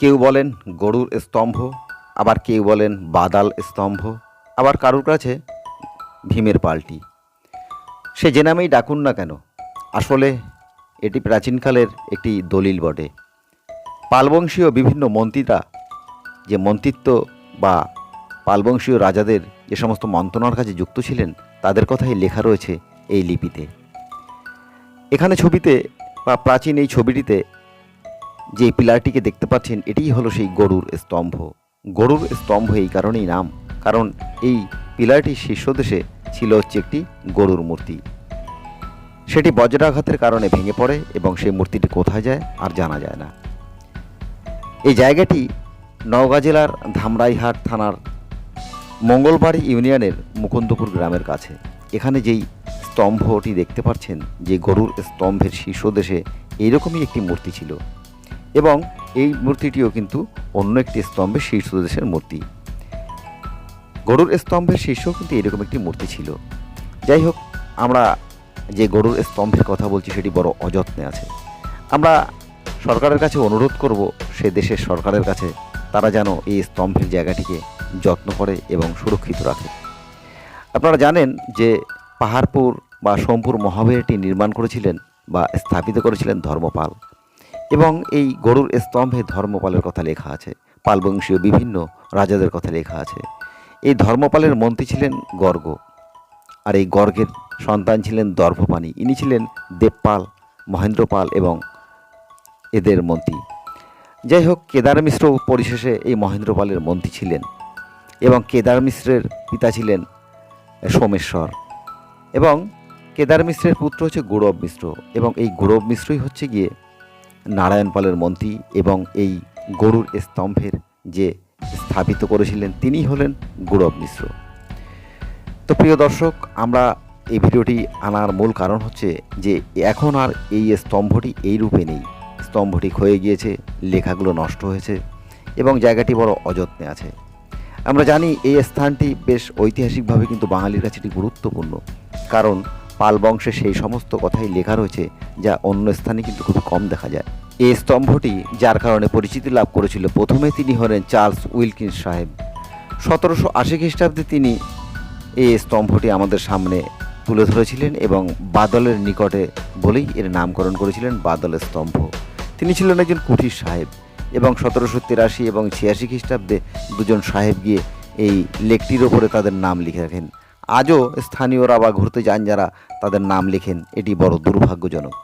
কেউ বলেন গরুর স্তম্ভ, আবার কেউ বলেন বাদাল স্তম্ভ, আবার কারুর কাছে ভীমের পাল্টি। সে যে নামেই ডাকুন না কেন, আসলে এটি প্রাচীনকালের একটি দলিল বটে। পালবংশীয় বিভিন্ন মন্ত্রীরা যে মন্ত্রিত্ব বা পালবংশীয় রাজাদের যে সমস্ত মন্ত্রণার কাছে যুক্ত ছিলেন, তাদের কথাই লেখা রয়েছে এই লিপিতে। এখানে ছবিতে বা প্রাচীন এই ছবিটিতে যে পিলারটিকে দেখতে পাচ্ছেন, এটিই হলো সেই গরুর স্তম্ভ। গরুর স্তম্ভ এই কারণেই নাম, কারণ এই পিলারটির শীর্ষদেশে ছিল হচ্ছে একটি গরুর মূর্তি। সেটি বজ্রাঘাতের কারণে ভেঙে পড়ে এবং সেই মূর্তিটি কোথায় যায় আর জানা যায় না। এই জায়গাটি নওগাঁ জেলার ধামরাইহাট থানার মঙ্গলবাড়ি ইউনিয়নের মুকুন্দপুর গ্রামের কাছে। এখানে যেই স্তম্ভটি দেখতে পাচ্ছেন, যে গরুর স্তম্ভের শীর্ষদেশে এইরকমই একটি মূর্তি ছিল। এবং এই মূর্তিটিও কিন্তু অন্য একটি স্তম্ভের শীর্ষদেশের মূর্তি। গরুর স্তম্ভের শীর্ষেও কিন্তু এরকম একটি মূর্তি ছিল। যাই হোক, আমরা যে গরুর স্তম্ভের কথা বলছি সেটি বড় অযত্নে আছে। আমরা সরকারের কাছে অনুরোধ করব, সে দেশের সরকারের কাছে তারা যেন এই স্তম্ভের জায়গাটিকে যত্ন করে এবং সুরক্ষিত রাখে। আপনারা জানেন যে পাহাড়পুর বা সোমপুর মহাবীরটি নির্মাণ করেছিলেন বা স্থাপিত করেছিলেন ধর্মপাল। এবং এই গরুর স্তম্ভে ধর্মপালের কথা লেখা আছে, পালবংশীয় বিভিন্ন রাজাদের কথা লেখা আছে। এই ধর্মপালের মন্ত্রী ছিলেন গর্গ, আর এই গর্গের সন্তান ছিলেন দর্ভপাণি। ইনি ছিলেন দেবপাল, মহেন্দ্রপাল এবং এদের মন্ত্রী। যাই হোক, কেদার মিশ্র পরিশেষে এই মহেন্দ্রপালের মন্ত্রী ছিলেন এবং কেদার মিশ্রের পিতা ছিলেন সোমেশ্বর। এবং কেদার মিশ্রের পুত্র হচ্ছে গৌরব মিশ্র এবং এই গৌরব মিশ্রই হচ্ছে গিয়ে নারায়ণ পালের মন্ত্রী এবং এই গরুর স্তম্ভের যে স্থাপিত করেছিলেন তিনি হলেন গৌরব মিশ্র তো প্রিয় দর্শক, আমরা এই ভিডিওটি আনার মূল কারণ হচ্ছে যে এখন আর এই স্তম্ভটি এই রূপে নেই। স্তম্ভটি ক্ষয়ে গিয়েছে, লেখাগুলো নষ্ট হয়েছে এবং জায়গাটি বড় অযত্নে আছে। আমরা জানি এই স্থানটি বেশ ঐতিহাসিকভাবে কিন্তু বাঙালির কাছে এটি গুরুত্বপূর্ণ। কারণ পাল বংশে সেই সমস্ত কথাই লেখা রয়েছে, যা অন্য স্থানে কিন্তু খুব কম দেখা যায়। এই স্তম্ভটি যার কারণে পরিচিতি লাভ করেছিল প্রথমে তিনি হলেন চার্লস উইলকিন্স সাহেব। সতেরোশো আশি খ্রিস্টাব্দে তিনি এই স্তম্ভটি আমাদের সামনে তুলে ধরেছিলেন এবং বাদলের নিকটে বলেই এর নামকরণ করেছিলেন বাদলের স্তম্ভ। তিনি ছিলেন একজন কুঠির সাহেব এবং সতেরোশো তিরাশি এবং ছিয়াশি খ্রিস্টাব্দে দুজন সাহেব গিয়ে এই লেকটির ওপরে তাদের নাম লিখে রাখেন। আজও স্থানীয়রা বা ঘুরতে যান যারা তাদের নাম লেখেন এটি বড় দুর্ভাগ্যজনক।